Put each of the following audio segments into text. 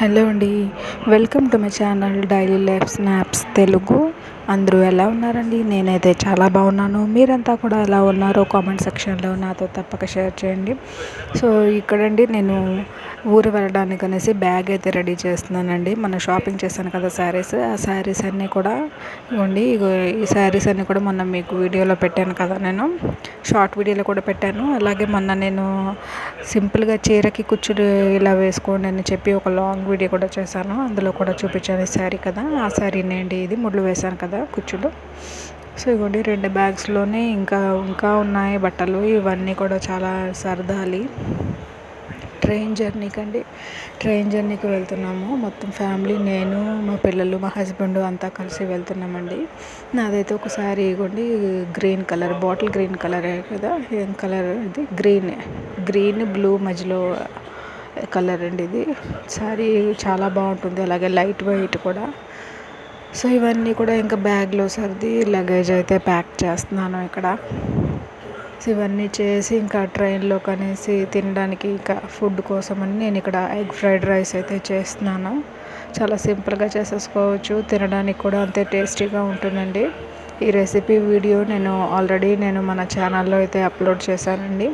Hello అండి welcome to my channel daily life snaps Telugu. అందరూ ఎలా ఉన్నారండి? నేనైతే చాలా బాగున్నాను. మీరంతా కూడా ఎలా ఉన్నారో కామెంట్ సెక్షన్లో నాతో తప్పక షేర్ చేయండి. సో ఇక్కడండి నేను ఊరు వెళ్ళడానికి అనేసి బ్యాగ్ అయితే రెడీ చేస్తున్నానండి. మన షాపింగ్ చేశాను కదా శారీస్. ఆ శారీస్ అన్నీ కూడా ఇవ్వండి. ఇగో ఈ శారీస్ అన్నీ కూడా మొన్న మీకు వీడియోలో పెట్టాను కదా నేను. షార్ట్ వీడియోలో కూడా పెట్టాను. అలాగే మొన్న నేను సింపుల్గా చీరకి కుచ్చులు ఇలా వేసుకోండి అని చెప్పి ఒక లాంగ్ వీడియో కూడా చేశాను. అందులో కూడా చూపించాను ఈ శారీ కదా. ఆ శారీనే అండి ఇది? ముళ్ళు వేశాను కదా. కుచ్చులు. సో ఇవ్వండి రెండు బ్యాగ్స్లోనే ఇంకా ఇంకా ఉన్నాయి బట్టలు. ఇవన్నీ కూడా చాలా సరదాలి. ట్రైన్ జర్నీకి అండి ట్రైన్ జర్నీకి వెళ్తున్నాము. మొత్తం ఫ్యామిలీ నేను మా పిల్లలు మా హస్బెండ్ అంతా కలిసి వెళ్తున్నామండి. నాదైతే ఒకసారి ఇగోండి గ్రీన్ కలర్ బాటిల్ గ్రీన్ కలరే కదా? ఏం కలర్ ఇది? గ్రీన్ గ్రీన్ బ్లూ మధ్యలో కలర్ అండి ఇది. సారీ చాలా బాగుంటుంది. అలాగే లైట్ వెయిట్ కూడా. సో ఇవన్నీ కూడా ఇంకా బ్యాగ్లో సర్ది లగేజ్ అయితే ప్యాక్ చేస్తున్నాను ఇక్కడ. సో ఇవన్నీ చేసి ఇంకా ట్రైన్లో కనేసి తినడానికి ఇంకా ఫుడ్ కోసం అని నేను ఇక్కడ ఎగ్ ఫ్రైడ్ రైస్ అయితే చేస్తున్నాను. చాలా సింపుల్గా చేసేసుకోవచ్చు. తినడానికి కూడా అంతే టేస్టీగా ఉంటుందండి. ఈ రెసిపీ వీడియో నేను ఆల్రెడీ నేను మన ఛానల్లో అయితే అప్లోడ్ చేశానండి.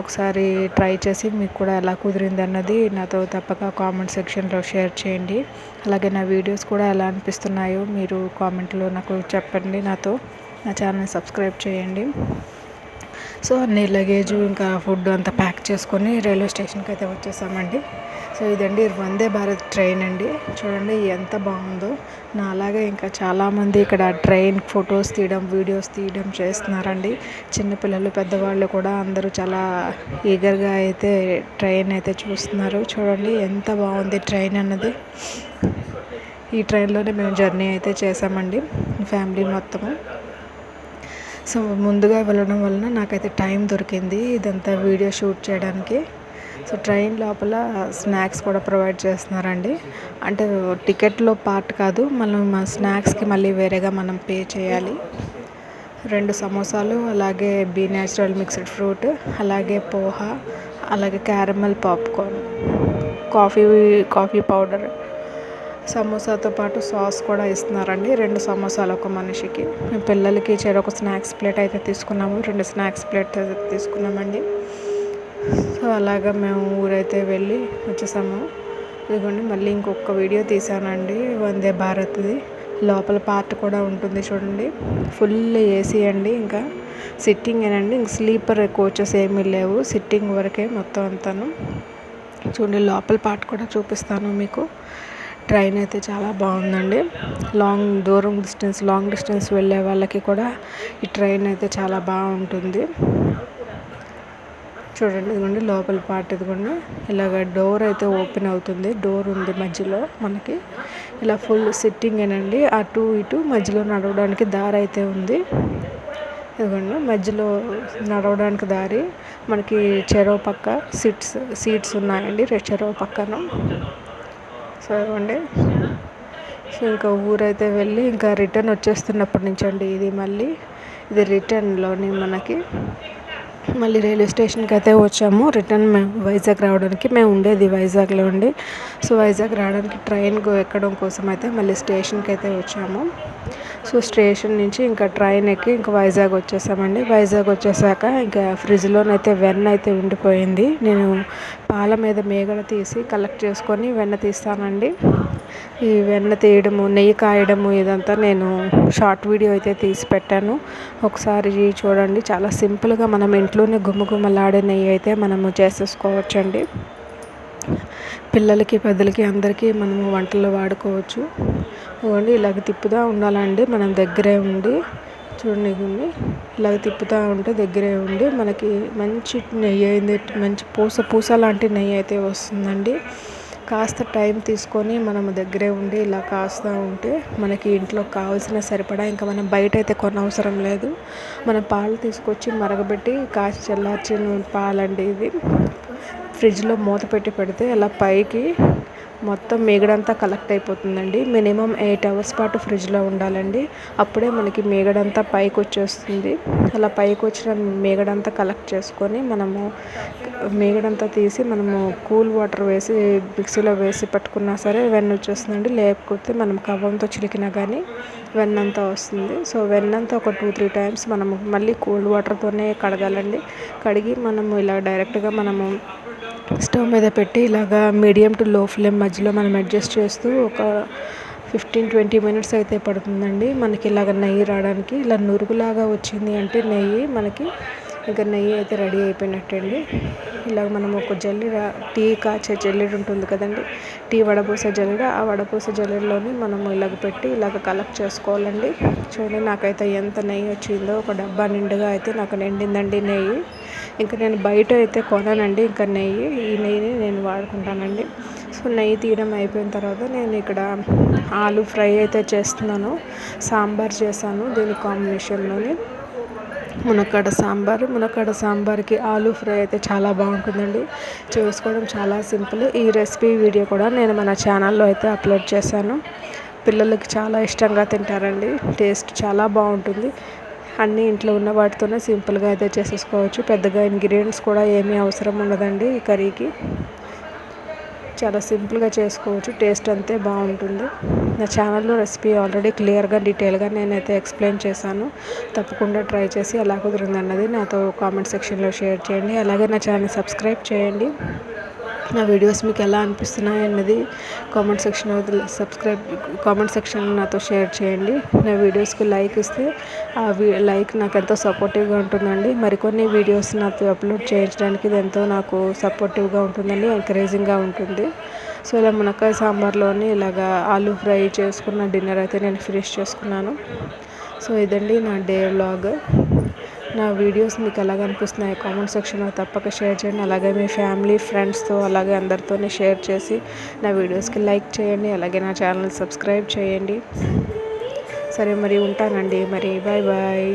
ఒకసారి ట్రై చేసి మీకు కూడా ఎలా కుదిరింది అన్నది నాతో తప్పక కామెంట్ సెక్షన్లో షేర్ చేయండి. అలాగే నా వీడియోస్ కూడా ఎలా అనిపిస్తున్నాయో మీరు కామెంట్లో నాకు చెప్పండి. నాతో నా ఛానల్ సబ్స్క్రైబ్ చేయండి. సో అన్ని లగేజ్ ఇంకా ఫుడ్ అంతా ప్యాక్ చేసుకొని రైల్వే స్టేషన్కి అయితే వచ్చేసామండి. సో ఇదండి వందే భారత్ ట్రైన్ అండి. చూడండి ఎంత బాగుందో. నా అలాగే ఇంకా చాలామంది ఇక్కడ ట్రైన్ ఫొటోస్ తీయడం వీడియోస్ తీయడం చేస్తున్నారండి. చిన్నపిల్లలు పెద్దవాళ్ళు కూడా అందరూ చాలా ఈగర్గా అయితే ట్రైన్ అయితే చూస్తున్నారు. చూడండి ఎంత బాగుంది ట్రైన్ అన్నది. ఈ ట్రైన్లోనే మేము జర్నీ అయితే చేసామండి. ఫ్యామిలీ మొత్తము. సో ముందుగా వెళ్ళడం వలన నాకైతే టైం దొరికింది ఇదంతా వీడియో షూట్ చేయడానికి. సో ట్రైన్ లోపల స్నాక్స్ కూడా ప్రొవైడ్ చేస్తున్నారండి. అంటే టికెట్లో పార్ట్ కాదు మనం మా స్నాక్స్కి మళ్ళీ వేరేగా మనం పే చేయాలి. రెండు సమోసాలు అలాగే బీ న్యాచురల్ మిక్స్డ్ ఫ్రూట్ అలాగే పోహా అలాగే caramel popcorn coffee coffee powder సమోసాతో పాటు సాస్ కూడా ఇస్తున్నారండి. రెండు సమోసాలు ఒక మనిషికి. మేము పిల్లలకి ఒక స్నాక్స్ ప్లేట్ అయితే తీసుకున్నాము. రెండు స్నాక్స్ ప్లేట్ అయితే తీసుకున్నామండి. సో అలాగా మేము ఊరైతే వెళ్ళి వచ్చేసాము. ఇదిగోండి మళ్ళీ ఇంకొక వీడియో తీసానండి వందే భారత్ది. లోపల పార్ట్ కూడా ఉంటుంది చూడండి. ఫుల్ ఏసీ అండి ఇంకా. సిట్టింగ్ ఏనండి. ఇంక స్లీపర్ కోచెస్ ఏమీ లేవు. సిట్టింగ్ వరకే మొత్తం అంతాను. చూడండి లోపల పార్ట్ కూడా చూపిస్తాను మీకు. ట్రైన్ అయితే చాలా బాగుందండి. లాంగ్ దూరం డిస్టెన్స్ లాంగ్ డిస్టెన్స్ వెళ్ళే వాళ్ళకి కూడా ఈ ట్రైన్ అయితే చాలా బాగుంటుంది. చూడండి ఇదిగోండి లోపల పార్ట్ ఇదిగోండి. ఇలాగ డోర్ అయితే ఓపెన్ అవుతుంది. డోర్ ఉంది మధ్యలో మనకి. ఇలా ఫుల్ సిట్టింగ్ ఏనండి. అటు ఇటు మధ్యలో నడవడానికి దారి అయితే ఉంది. ఇదిగోండి మధ్యలో నడవడానికి దారి. మనకి చెరో పక్క సీట్స్ సీట్స్ ఉన్నాయండి. చెరో పక్కన. సో ఇవ్వండి సో ఇంకా ఊరైతే వెళ్ళి ఇంకా రిటర్న్ వచ్చేస్తున్నప్పటి నుంచి అండి ఇది మళ్ళీ. ఇది రిటర్న్లోని మనకి. మళ్ళీ రైల్వే స్టేషన్కి అయితే వచ్చాము. రిటర్న్ మేము వైజాగ్ రావడానికి మేము ఉండేది వైజాగ్లో ఉండి. సో వైజాగ్ రావడానికి ట్రైన్ ఎక్కడం కోసం అయితే మళ్ళీ స్టేషన్కి అయితే వచ్చాము. సో స్టేషన్ నుంచి ఇంకా ట్రైన్ ఎక్కి ఇంకా వైజాగ్ వచ్చేసామండి. వైజాగ్ వచ్చేసాక ఇంకా ఫ్రిడ్జ్లోనైతే వెన్న అయితే ఉండిపోయింది. నేను పాల మీద మేగడ తీసి కలెక్ట్ చేసుకొని వెన్న తీస్తానండి. ఈ వెన్న తీయడము నెయ్యి కాయడము ఇదంతా నేను షార్ట్ వీడియో అయితే తీసి పెట్టాను. ఒకసారి చూడండి. చాలా సింపుల్గా మనం ఇంట్లోనే గుమ్మగుమ్మలాడే నెయ్యి అయితే మనము చేసేసుకోవచ్చండి. పిల్లలకి పెద్దలకి అందరికీ మనము వంటల్లో వాడుకోవచ్చు. ఇవ్వండి ఇలాగ తిప్పుతూ ఉండాలండి. మనం దగ్గరే ఉండి చూడండి ఇవ్వండి. ఇలాగ తిప్పుతూ ఉంటే దగ్గరే ఉండి మనకి మంచి నెయ్యి అయింది మంచి పూస పూస లాంటి నెయ్యి అయితే వస్తుందండి. కాస్త టైం తీసుకొని మనం దగ్గరే ఉండి ఇలా కాస్తూ ఉంటే మనకి ఇంట్లో కావాల్సిన సరిపడా ఇంకా మనం బయట అయితే కొనవసరం లేదు. మనం పాలు తీసుకొచ్చి మరగబెట్టి కాచి చల్లార్చిన పాలండి ఇది. ఫ్రిడ్జ్లో మూత పెట్టి పెడితే అలా పైకి మొత్తం మేగడంతా కలెక్ట్ అయిపోతుందండి. మినిమం ఎయిట్ అవర్స్ పాటు ఫ్రిడ్జ్లో ఉండాలండి. అప్పుడే మనకి మేగడంతా పైకి వచ్చేస్తుంది. అలా పైకి వచ్చిన మేగడంతా కలెక్ట్ చేసుకొని మనము మేగడంతా తీసి మనము కూల్ వాటర్ వేసి మిక్సీలో వేసి పట్టుకున్నా సరే వెన్న వచ్చేస్తుందండి. లేకపోతే మనం కవ్వంతో చిలికినా కానీ వెన్నంతా వస్తుంది. సో వెన్నంతా ఒక టూ త్రీ టైమ్స్ మనము మళ్ళీ కూల్డ్ వాటర్తోనే కడగాలండి. కడిగి మనము ఇలా డైరెక్ట్గా మనము స్టవ్ మీద పెట్టి ఇలాగా మీడియం టు లో ఫ్లేమ్ మధ్యలో మనం అడ్జస్ట్ చేస్తూ ఒక ఫిఫ్టీన్ ట్వంటీ మినిట్స్ అయితే పడుతుందండి. మనకి ఇలాగ నెయ్యి రావడానికి ఇలా నురుగులాగా వచ్చింది అంటే నెయ్యి మనకి ఇంకా నెయ్యి అయితే రెడీ అయిపోయినట్టండి. ఇలాగ మనం ఒక జల్లెడ టీ కాచే జల్లెడ ఉంటుంది కదండి. టీ వడపోసే జల్లెడ ఆ వడపోసే జల్లెడలోని మనము ఇలాగ పెట్టి ఇలాగ కలెక్ట్ చేసుకోవాలండి. చూడండి నాకైతే ఎంత నెయ్యి వచ్చిందో ఒక డబ్బా నిండుగా అయితే నాకు నిండిందండి నెయ్యి. ఇంకా నేను బయట అయితే కొననండి. ఇంకా నెయ్యి ఈ నెయ్యిని నేను వాడుకుంటానండి. సో నెయ్యి తీయడం అయిపోయిన తర్వాత నేను ఇక్కడ ఆలు ఫ్రై అయితే చేస్తున్నాను. సాంబార్ చేశాను దీని కాంబినేషన్లోని. మునక్కాడ సాంబార్ మునక్కాడ సాంబార్కి ఆలు ఫ్రై అయితే చాలా బాగుంటుందండి. చేసుకోవడం చాలా సింపుల్. ఈ రెసిపీ వీడియో కూడా నేను మన ఛానల్లో అయితే అప్లోడ్ చేశాను. పిల్లలకి చాలా ఇష్టంగా తింటారండి. టేస్ట్ చాలా బాగుంటుంది. అన్నీ ఇంట్లో ఉన్న వాటితోనే సింపుల్గా అయితే చేసేసుకోవచ్చు. పెద్దగా ఇంగ్రీడియంట్స్ కూడా ఏమీ అవసరం ఉండదండి ఈ కర్రీకి. చాలా సింపుల్గా చేసుకోవచ్చు. టేస్ట్ అంతే బాగుంటుంది. నా ఛానల్లో రెసిపీ ఆల్రెడీ క్లియర్గా డీటెయిల్గా నేనైతే ఎక్స్ప్లెయిన్ చేశాను. తప్పకుండా ట్రై చేసి ఎలా కుదిరిందన్నది నాతో కామెంట్ సెక్షన్లో షేర్ చేయండి. అలాగే నా ఛానల్ సబ్స్క్రైబ్ చేయండి. నా వీడియోస్ మీకు ఎలా అనిపిస్తున్నాయి అన్నది comment section subscribe comment section నాతో షేర్ చేయండి. నా వీడియోస్కి లైక్ ఇస్తే ఆ లైక్ నాకు ఎంతో సపోర్టివ్గా ఉంటుందండి. మరికొన్ని వీడియోస్ నాతో అప్లోడ్ చేయించడానికి ఇది ఎంతో నాకు సపోర్టివ్గా ఉంటుందండి ఎంకరేజింగ్గా ఉంటుంది. సో ఇలా మునక్కాయ సాంబార్లోని ఇలాగా ఆలూ ఫ్రై చేసుకున్న డిన్నర్ అయితే నేను ఫినిష్ చేసుకున్నాను. సో ఇదండి నా డే వ్లాగ్ నా వీడియోస్ మీకు ఎలాగ అనిపిస్తున్నాయి కామెంట్ సెక్షన్లో తప్పక షేర్ చేయండి. అలాగే మీ ఫ్యామిలీ ఫ్రెండ్స్తో అలాగే అందరితోనే షేర్ చేసి నా వీడియోస్కి లైక్ చేయండి. అలాగే నా ఛానల్ సబ్స్క్రైబ్ చేయండి. సరే మరి ఉంటానండి. మరి బాయ్ బాయ్.